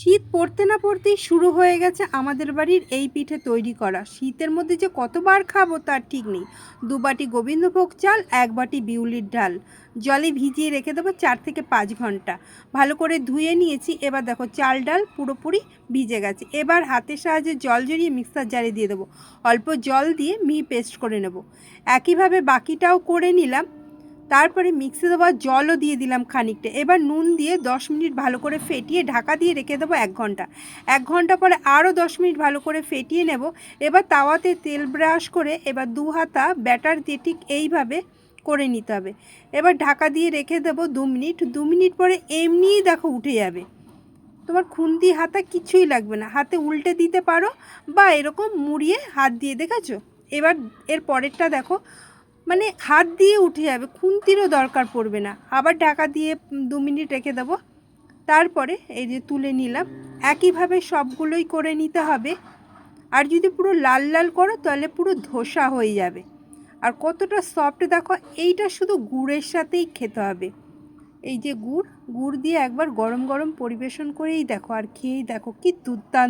শীত পড়তে না পড়তেই শুরু হয়ে গেছে আমাদের বাড়ির এই পিঠে তৈরি করা। শীতের মধ্যে যে কতবার খাব তার ঠিক নেই। দু বাটি গোবিন্দভোগ চাল, এক বাটি বিউলির ডাল। জলে ভিজিয়ে রেখে দেবো চার থেকে পাঁচ ঘণ্টা। ভালো করে ধুয়ে নিয়েছি, এবার দেখো চাল ডাল পুরোপুরি ভিজে গেছে। এবার হাতের সাহায্যে জল জড়িয়ে মিক্সার জারে দিয়ে দেবো। অল্প জল দিয়ে মিহি পেস্ট করে নেব। একইভাবে বাকিটাও করে নিলাম। তারপরে মিক্সি দেওয়ার জলও দিয়ে দিলাম খানিকটা। এবার নুন দিয়ে দশ মিনিট ভালো করে ফেটিয়ে ঢাকা দিয়ে রেখে দেবো এক ঘণ্টা। এক ঘণ্টা পরে আরও দশ মিনিট ভালো করে ফেটিয়ে নেব। এবার তাওয়াতে তেল ব্রাশ করে এবার দু হাতা ব্যাটার দিয়ে ঠিক এইভাবে করে নিতে হবে। এবার ঢাকা দিয়ে রেখে দেবো দু মিনিট। দু মিনিট পরে এমনিই দেখো উঠে যাবে। তোমার খুন্তি হাতা কিছুই লাগবে না। হাতে উল্টে দিতে পারো বা এরকম মুড়িয়ে হাত দিয়ে, দেখেছ? এবার এর পরেরটা দেখো। মানে হাত দিয়ে উঠে যাবে, খুন্তিরও দরকার পড়বে না। আবার ঢাকা দিয়ে দু মিনিট রেখে দেবো। তারপরে এই যে তুলে নিলাম। একইভাবে সবগুলোই করে নিতে হবে। আর যদি পুরো লাল লাল করো, তাহলে পুরো ধোসা হয়ে যাবে। আর কতটা সফট দেখো, এইটা শুধু গুড়ের সাথেই খেতে হবে। এই যে গুড় গুড় দিয়ে একবার গরম গরম পরিবেশন করেই দেখো, আর খেয়েই দেখো, কি দুর্দান্ত।